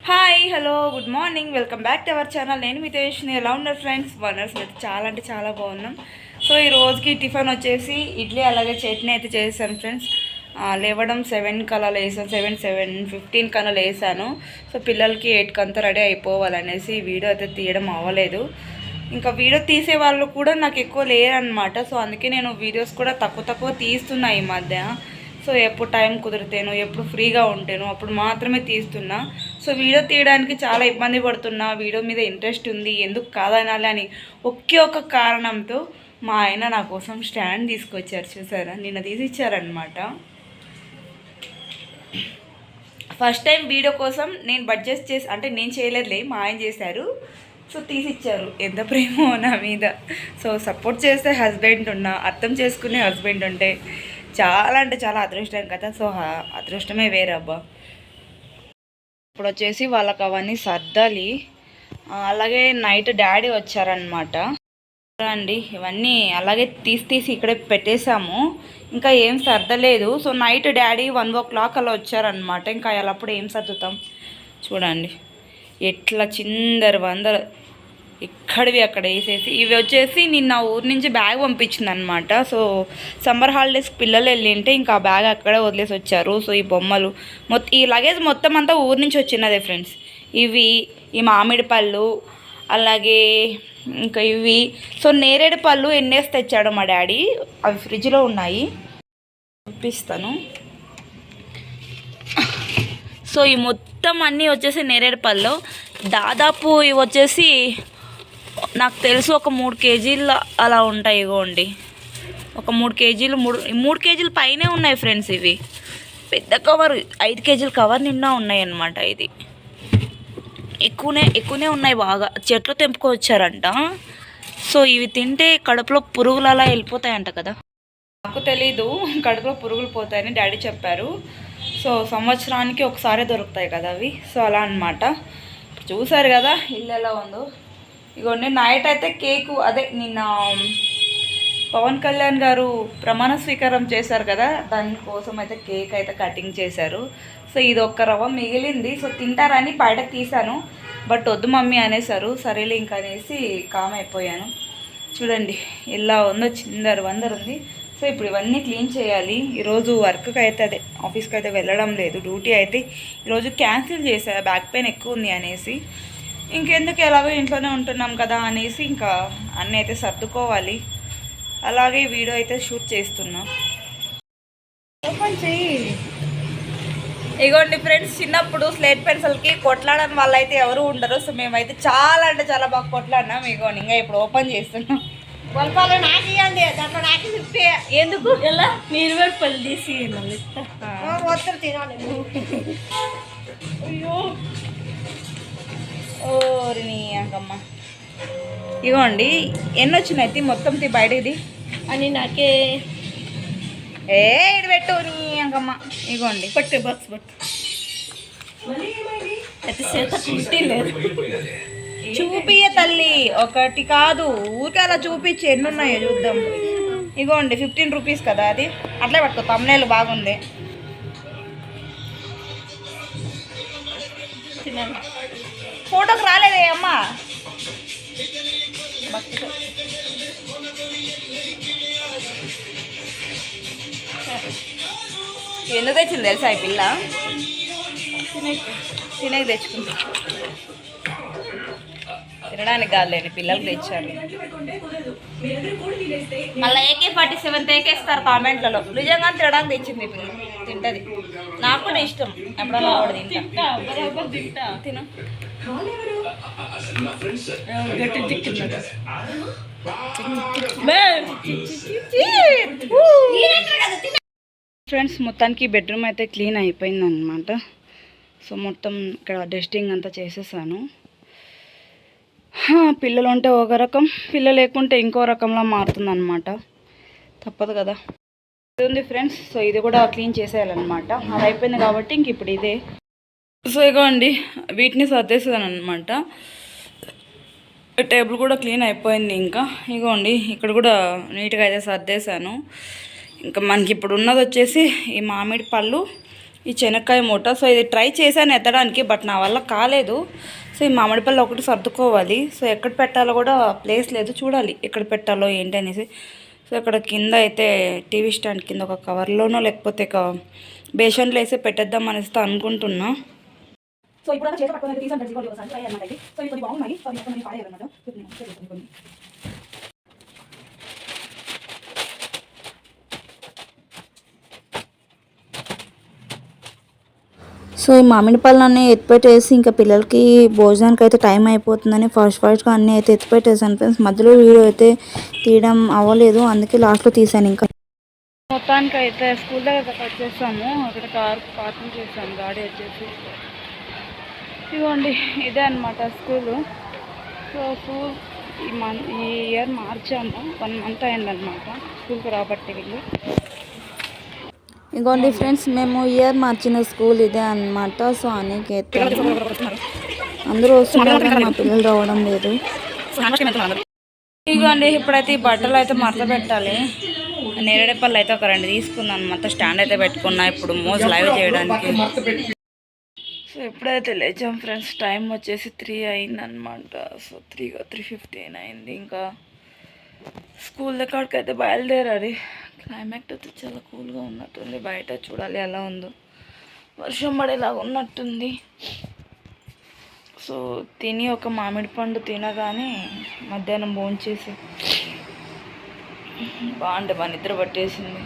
Hi hello good morning welcome back to our channel నేను మీ తేజ్ని ఎలా ఉన్నారు ఫ్రెండ్స్ వనర్స్ అయితే చాలా అంటే చాలా బాగున్నాం. సో ఈ రోజుకి టిఫిన్ వచ్చేసి ఇడ్లీ అలాగే చట్నీ అయితే చేశాను ఫ్రెండ్స్ లేవడం సెవెన్ కలా వేసాను సెవెన్ సెవెన్ ఫిఫ్టీన్ కన్నా వేసాను సో పిల్లలకి ఎయిట్ అంతా రెడీ అయిపోవాలనేసి వీడియో అయితే తీయడం అవ్వలేదు. ఇంకా వీడియో తీసే వాళ్ళు కూడా నాకు ఎక్కువ లేరనమాట సో అందుకే నేను వీడియోస్ కూడా తక్కువ తక్కువ తీస్తున్నా ఈ మధ్య. సో ఎప్పుడు టైం కుదిరితేనో ఎప్పుడు ఫ్రీగా ఉంటేనో అప్పుడు మాత్రమే తీస్తున్నా. సో వీడియో తీయడానికి చాలా ఇబ్బంది పడుతున్నా వీడియో మీద ఇంట్రెస్ట్ ఉంది ఎందుకు కాదనాలి అని ఒకే ఒక కారణంతో మా ఆయన నా కోసం స్టాండ్ తీసుకొచ్చారు చూసారా? నిన్న తీసిచ్చారనమాట ఫస్ట్ టైం వీడియో కోసం నేను బడ్జెట్ చేసి అంటే నేను చేయలేదులే మా ఆయన చేశారు. సో తీసిచ్చారు ఎంత ప్రేమో నా మీద. సో సపోర్ట్ చేస్తే హస్బెండ్ ఉన్నా అర్థం చేసుకునే హస్బెండ్ ఉంటే చాలా అంటే చాలా అదృష్టం కదా. సో అదృష్టమే వేరబ్బా ఇప్పుడు వచ్చేసి వాళ్ళకి అవన్నీ సర్దాలి అలాగే నైట్ డాడీ వచ్చారనమాట అండి ఇవన్నీ అలాగే తీసి తీసి ఇక్కడే పెట్టేశాము. ఇంకా ఏం సర్దలేదు. So night daddy one o'clock అలా వచ్చారనమాట ఇంకా అప్పుడు ఏం సర్దుతాం? చూడండి. ఎట్లా చిందరు వందరు. ఇక్కడివి అక్కడ వేసేసి. ఇవి వచ్చేసి నిన్న ఊరు నుంచి బ్యాగ్ పంపించింది అనమాట సో సమ్మర్ హాలిడేస్కి పిల్లలు వెళ్ళింటే ఇంకా ఆ బ్యాగ్ అక్కడే వదిలేసి వచ్చారు. సో ఈ బొమ్మలు మొత్తం ఈ లగేజ్ మొత్తం అంతా ఊరు నుంచి వచ్చినదే ఫ్రెండ్స్. ఇవి ఈ మామిడి పళ్ళు అలాగే ఇంకా ఇవి. సో నేరేడు పళ్ళు ఎన్నేసి తెచ్చాడు మా డాడీ. అవి ఫ్రిడ్జ్లో ఉన్నాయి. చూపిస్తాను సో ఈ మొత్తం అన్నీ వచ్చేసి నేరేడు పళ్ళు. దాదాపు ఇవి వచ్చేసి నాకు తెలుసు ఒక మూడు కేజీలు అలా ఉంటాయి ఇగోండి. ఒక మూడు కేజీలు మూడు మూడు కేజీలు పైనే ఉన్నాయి ఫ్రెండ్స్ ఇవి. పెద్ద కవర్ ఐదు కేజీల కవర్ నిండా ఉన్నాయి అన్నమాట ఇది. ఎక్కువనే ఎక్కువనే ఉన్నాయి బాగా. చెట్లు తెంపుకొచ్చారంట. సో ఇవి తింటే కడుపులో పురుగులు అలా వెళ్ళిపోతాయంట కదా. నాకు తెలీదు కడుపులో పురుగులు పోతాయని డాడీ చెప్పారు. సో సంవత్సరానికి ఒకసారి దొరుకుతాయి కదా అవి. సో అలా అన్నమాట. చూసారు కదా ఇల్లు ఎలా ఉందో. ఇగోండి నైట్ అయితే కేకు అదే నిన్న um, పవన్ కళ్యాణ్ గారు ప్రమాణ స్వీకారం చేశారు కదా దానికోసం అయితే కేక్ అయితే కటింగ్ చేశారు. సో ఇది ఒక్క రవ్వ మిగిలింది. సో తింటారని బయట తీశాను. బట్ వద్దు మమ్మీ అనేసారు సరేలే ఇంక అనేసి కామ్ అయిపోయాను. చూడండి ఇలా ఉందో చిందరు వందరు ఉంది. సో ఇప్పుడు ఇవన్నీ క్లీన్ చేయాలి. ఈరోజు వర్క్కి అయితే అదే ఆఫీస్కి అయితే వెళ్ళడం లేదు. డ్యూటీ అయితే ఈరోజు క్యాన్సిల్ చేశా బ్యాక్ పెయిన్ ఎక్కువ ఉంది అనేసి. ఇంకెందుకు ఎలాగో ఇంట్లోనే ఉంటున్నాం కదా అనేసి ఇంకా అన్నీ అయితే సర్దుకోవాలి. అలాగే వీడియో అయితే షూట్ చేస్తున్నా. ఇగోండి ఫ్రెండ్స్ చిన్నప్పుడు స్లేట్ పెన్సిల్కి కొట్లాడని వాళ్ళు అయితే ఎవరు ఉండరు. సో మేమైతే చాలా అంటే చాలా బాగా కొట్లాడినాం. ఇగోండి ఇంకా ఇప్పుడు ఓపెన్ చేస్తున్నాం. నాకు దాంట్లో నాకు ఎందుకు? ఎలా? మీరు కూడా పళ్ళు తీసి మొత్తం తినాలి. అయ్యో. ఓరిని అంకమ్మ ఇగోండి ఎన్ని వచ్చినాయి తీ మొత్తం తీ బయటది అని నాకే. ఏ ఇటు పెట్టు నీ అంకమ్మ. ఇగోండి పట్టు బాక్స్ పట్టు. అయితే చేత కుట్టి లేదు. చూపియ తల్లి ఒకటి కాదు. ఊరికే అలా చూపించి ఎన్ని ఉన్నాయో చూద్దాం. ఇగోండి ఫిఫ్టీన్ రూపీస్ కదా అది. అట్లే పట్టుకో తమ్నేలు బాగుంది. ఫోటోకి రాలేదే అమ్మా. ఎందుకు తెచ్చింది తెలుసా ఈ పిల్ల? తినకి తెచ్చుకుంటా తినడానికి కాదులేండి పిల్లలకి తెచ్చారు. మళ్ళీ ఏకే ఫార్టీ సెవెన్ తేకేస్తారు కామెంట్లలో. నిజంగా తినడానికి తెచ్చింది ఈ పిల్ల. తింటది. నాకు కూడా ఇష్టం. ఎప్పుడన్నా తింటా. తిను. ఫ్రెండ్స్ మొత్తానికి బెడ్రూమ్ అయితే క్లీన్ అయిపోయింది అనమాట సో మొత్తం ఇక్కడ డస్టింగ్ అంతా చేసేసాను. హా, పిల్లలు ఉంటే ఒక రకం పిల్లలు లేకుంటే ఇంకో రకంలా మారుతుంది అనమాట తప్పదు కదా. ఇది ఉంది ఫ్రెండ్స్ సో ఇది కూడా క్లీన్ చేసేయాలన్నమాట. అది అయిపోయింది కాబట్టి ఇంక ఇప్పుడు ఇదే. సో ఇగోండి వీటిని సర్దేసాను అనమాట టేబుల్ కూడా క్లీన్ అయిపోయింది ఇంకా. ఇగోండి ఇక్కడ కూడా నీట్గా అయితే సర్దేశాను. ఇంకా మనకి ఇప్పుడు ఉన్నది వచ్చేసి ఈ మామిడి పళ్ళు ఈ శనక్కాయ మూట. సో ఇది ట్రై చేశాను ఎత్తడానికి బట్ నా వల్ల కాలేదు. సో ఈ మామిడి పళ్ళు ఒకటి సర్దుకోవాలి. సో ఎక్కడ పెట్టాలో కూడా ప్లేస్ లేదు. చూడాలి ఎక్కడ పెట్టాలో ఏంటి అనేసి. సో ఇక్కడ కింద అయితే టీవీ స్టాండ్ కింద ఒక కవర్లోనో లేకపోతే ఒక బేషన్లో వేసి పెట్టేద్దాం అనేసి అనుకుంటున్నా. సో ఇప్పుడు చేత పట్టుకొని తీసాను ఫ్రెండ్స్ ఒకసారి ట్రై అన్నమాట సో ఇది బాగున్నాయి. సో మొత్తం పాడేయాలన్నమాట కొన్ని సో ఈ మామిడి పళ్ళన్నీ ఎత్తిపెట్టేసి ఇంకా పిల్లలకి భోజనానికి అయితే టైం అయిపోతుందని ఫాస్ట్ ఫాస్ట్గా అన్నీ అయితే ఎత్తిపెట్టేసాను ఫ్రెండ్స్. మధ్యలో వీడియో అయితే తీయడం అవ్వలేదు. అందుకే లాస్ట్లో తీసాను ఇంకా. మొత్తానికి అయితే స్కూల్ దగ్గర వచ్చేసాము అక్కడ కార్ పార్కింగ్ చేసాము గాడి వచ్చేసి ఇదిగోండి ఇదే అనమాట స్కూలు సో స్కూల్ ఈ మంత్ ఈ ఇయర్ మార్చాము. వన్ మంత్ అయిందనమాట స్కూల్కి రాబట్టి వీళ్ళు. ఇదిగోండి ఫ్రెండ్స్ మేము ఇయర్ మార్చిన స్కూల్ ఇదే అన్నమాట. సో అనికేత అందరూ వస్తున్నారు మా పిల్లలు రావడం లేదు. ఇదిగోండి ఇప్పుడైతే ఈ బట్టలు అయితే మడత పెట్టాలి. నేరేడపల్లి అయితే ఒక రెండు తీసుకున్నాను అనమాట స్టాండ్ అయితే పెట్టుకున్నా ఇప్పుడు మోజ్ లైవ్ చేయడానికి. సో ఎప్పుడైతే లేచాం ఫ్రెండ్స్ టైం వచ్చేసి త్రీ అయిందనమాట సో త్రీ త్రీ ఫిఫ్టీన్ అయింది. ఇంకా స్కూల్ దగ్గరికి అయితే బయలుదేరాలి క్లైమేట్ అయితే చాలా కూల్గా ఉన్నట్టుంది. బయట చూడాలి ఎలా ఉందో. వర్షం పడేలాగా ఉన్నట్టుంది. సో తిని ఒక మామిడి పండు తినగానే మధ్యాహ్నం భోంచేసి బాగుండే మన నిద్ర పట్టేసింది.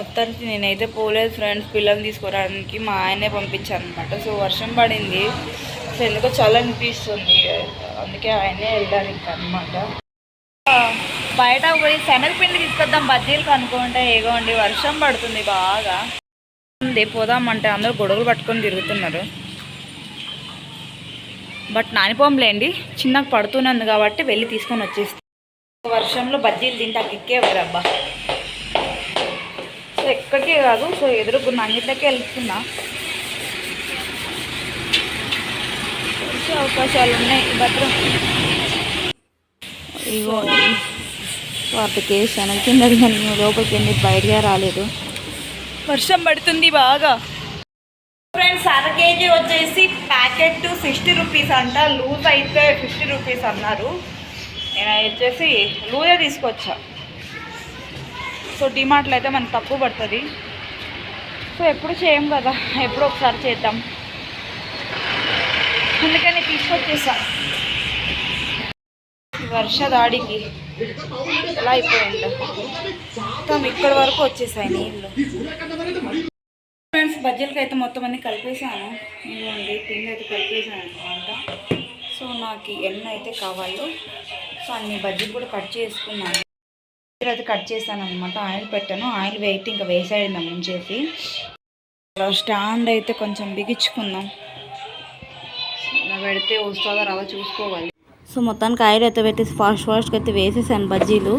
మొత్తానికి నేనైతే పోలేదు ఫ్రెండ్స్. పిల్లల్ని తీసుకురావడానికి మా ఆయనే పంపించాను అనమాట సో వర్షం పడింది. సో ఎందుకో చాలా అనిపిస్తుంది. అందుకే ఆయనే వెళ్ళడానికి ఇంకా అనమాట బయట పోయి శనగపిండి తీసుకొద్దాం. బజ్జీలకు అనుకుంటే ఏగోండి వర్షం పడుతుంది బాగా. ఉంది పోదామంటే అందరూ గొడవలు పట్టుకొని తిరుగుతున్నారు. బట్ నానిపోంలేండి చిన్నగా పడుతున్నది కాబట్టి వెళ్ళి తీసుకొని వచ్చేస్తాను వర్షంలో బజ్జీలు తింటే కిక్కే అబ్బా సో ఎక్కడికి కాదు సో ఎదురుగున్న అన్నిటికీ వెళ్తున్నా. వచ్చే అవకాశాలు ఉన్నాయి భద్రం. ఇగో వాటికి శనగ కింద కానీ లోపలికి వెళ్ళి బయటగా రాలేదు. వర్షం పడుతుంది బాగా. ఫ్రెండ్స్ అర కేజీ వచ్చేసి ప్యాకెట్ సిక్స్టీ రూపీస్ అంట లూజ్ అయితే ఫిఫ్టీ రూపీస్ అన్నారు. నేను వచ్చేసి లూజే తీసుకొచ్చా. సో డిమార్ట్లో అయితే మనకు తక్కువ పడుతుంది. సో ఎప్పుడు చేయం కదా ఎప్పుడు ఒకసారి చేద్దాం. అందుకని తీసుకొచ్చేసా. వర్ష దాడికి ఎలా అయిపోయింది. మొత్తం ఇక్కడ వరకు వచ్చేసాయి నీళ్ళు ఫ్రెండ్స్ బజ్జీలకి అయితే మొత్తం అన్ని కలిపేసాను ఇవ్వండి పిండి అయితే కలిపేసాను అనమాట. సో నాకు ఎన్ని అయితే కావాలో సో అన్ని బజ్జీలు కూడా కట్ చేసుకున్నాను. అయితే కట్ చేశాను అనమాట ఆయిల్ పెట్టాను. ఆయిల్ వెయిట్ ఇంకా వేసేయండి ముంచేసి ఇలా స్టాండ్ అయితే కొంచెం బిగించుకుందాం. ఇలా పెడితే వస్తుందో రాదో చూసుకోవాలి. సో మొత్తానికి ఆయిల్ అయితే పెట్టేసి ఫాస్ట్ ఫాస్ట్గా అయితే వేసేసాను బజ్జీలు.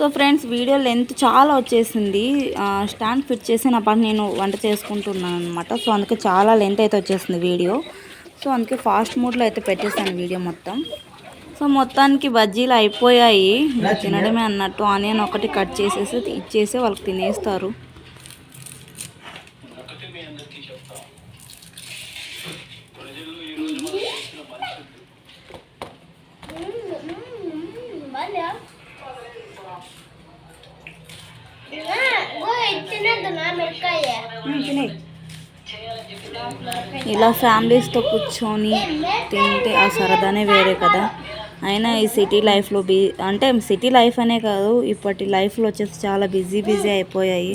సో ఫ్రెండ్స్ వీడియో లెంత్ చాలా వచ్చేసింది స్టాండ్ ఫిట్ చేసి నా పని నేను వంట చేసుకుంటున్నాను అనమాట సో అందుకే చాలా లెంత్ అయితే వచ్చేసింది వీడియో సో అందుకే ఫాస్ట్ మోడ్లో అయితే పెట్టేశాను వీడియో మొత్తం సో మొత్తానికి బజ్జీలు అయిపోయాయి తినడమే అన్నట్టు ఆనియన్ ఒకటి కట్ చేసేసి ఇచ్చేసి వాళ్ళకి తినేస్తారు ఇలా ఫ్యామిలీస్తో కూర్చొని తింటే ఆ సరదానే వేరే కదా. అయినా ఈ సిటీ లైఫ్లో బి అంటే సిటీ లైఫ్ అనే కాదు ఇప్పటి లైఫ్లో వచ్చేసి చాలా బిజీ బిజీ అయిపోయాయి.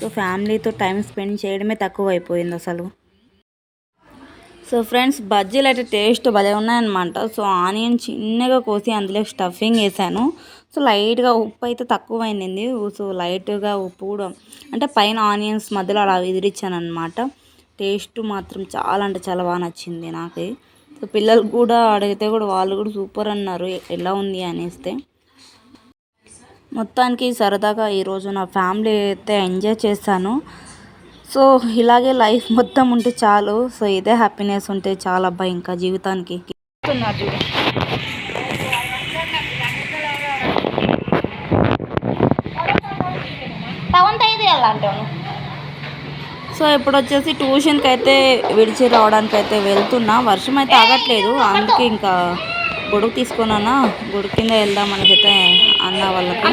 సో ఫ్యామిలీతో టైం స్పెండ్ చేయడమే తక్కువ అయిపోయింది అసలు. సో ఫ్రెండ్స్ బజ్జీలు అయితే టేస్ట్ భలే ఉన్నాయన్నమాట. సో ఆనియన్ చిన్నగా కోసి అందులో స్టఫింగ్ వేసాను. సో లైట్గా ఉప్పు అయితే తక్కువైంది సో లైట్గా ఉప్పు కూడా అంటే పైన ఆనియన్స్ మధ్యలో అలా విదిరిచ్చాను అనమాట టేస్ట్ మాత్రం చాలా అంటే చాలా బాగా నచ్చింది నాకు. సో పిల్లలు కూడా అడిగితే కూడా వాళ్ళు కూడా సూపర్ అన్నారు ఎలా ఉంది అనేస్తే. మొత్తానికి సరదాగా ఈరోజు నా ఫ్యామిలీ అయితే ఎంజాయ్ చేశాను. సో ఇలాగే లైఫ్ మొత్తం ఉంటే చాలు. సో ఇదే హ్యాపీనెస్ ఉంటే చాలా అబ్బాయి ఇంకా జీవితానికి. ఇది అలాంటాను సో ఇప్పుడు వచ్చేసి ట్యూషన్కి అయితే విడిచి రావడానికి అయితే వెళ్తున్నా. వర్షం అయితే ఆగట్లేదు. అందుకే ఇంకా గొడుగు తీసుకున్నానా. గొడుగు కింద వెళ్దామని అయితే అన్న వాళ్ళకి.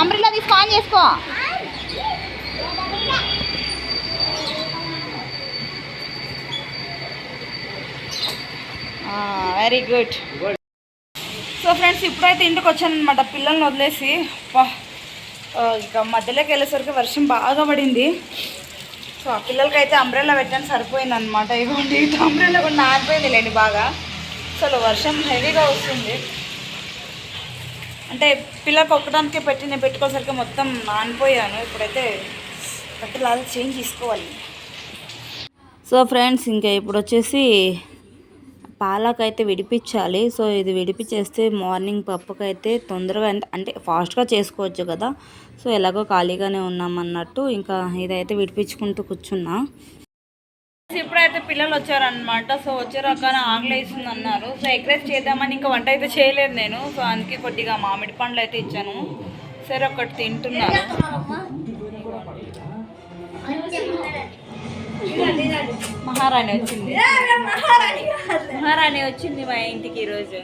అంబ్రిల్లా తీసుకు ఆన్ చేసుకో. వెరీ గుడ్ సో ఫ్రెండ్స్ ఇప్పుడైతే ఇంటికి వచ్చాను అనమాట పిల్లల్ని వదిలేసి. ఇక మధ్యలోకి వెళ్ళేసరికి వర్షం బాగా పడింది. సో ఆ పిల్లలకైతే అంబ్రెల్లా పెట్టాను సరిపోయింది అనమాట ఇవ్వండి అంబ్రెల్లా కూడా నానిపోయింది లేండి బాగా. అసలు వర్షం హెవీగా వస్తుంది. అంటే పిల్లలకు ఒక్కడానికే పెట్టి నేను పెట్టుకోసరికి మొత్తం నానిపోయాను. ఇప్పుడైతే బట్టలు అలా చేంజ్ తీసుకోవాలి సో ఫ్రెండ్స్ ఇంకా ఇప్పుడు వచ్చేసి పాలకైతే విడిపించాలి. సో ఇది విడిపించేస్తే మార్నింగ్ పప్పుకైతే తొందరగా అంటే- అంటే ఫాస్ట్గా చేసుకోవచ్చు కదా. సో ఎలాగో ఖాళీగానే ఉన్నాం అన్నట్టు ఇంకా ఇదైతే విడిపించుకుంటూ కూర్చున్నా. ఇప్పుడైతే పిల్లలు వచ్చారనమాట సో వచ్చారాక ఆకలి వేస్తుంది అన్నారు సో ఎగ్ రైస్ చేద్దామని ఇంకా వంట అయితే చేయలేదు నేను. సో అందుకే కొద్దిగా మామిడి పండ్లు అయితే ఇచ్చాను. సరే ఒకటి తింటున్నాను. మహారాణి వచ్చింది. మహారాణి వచ్చింది మా ఇంటికి ఈరోజు.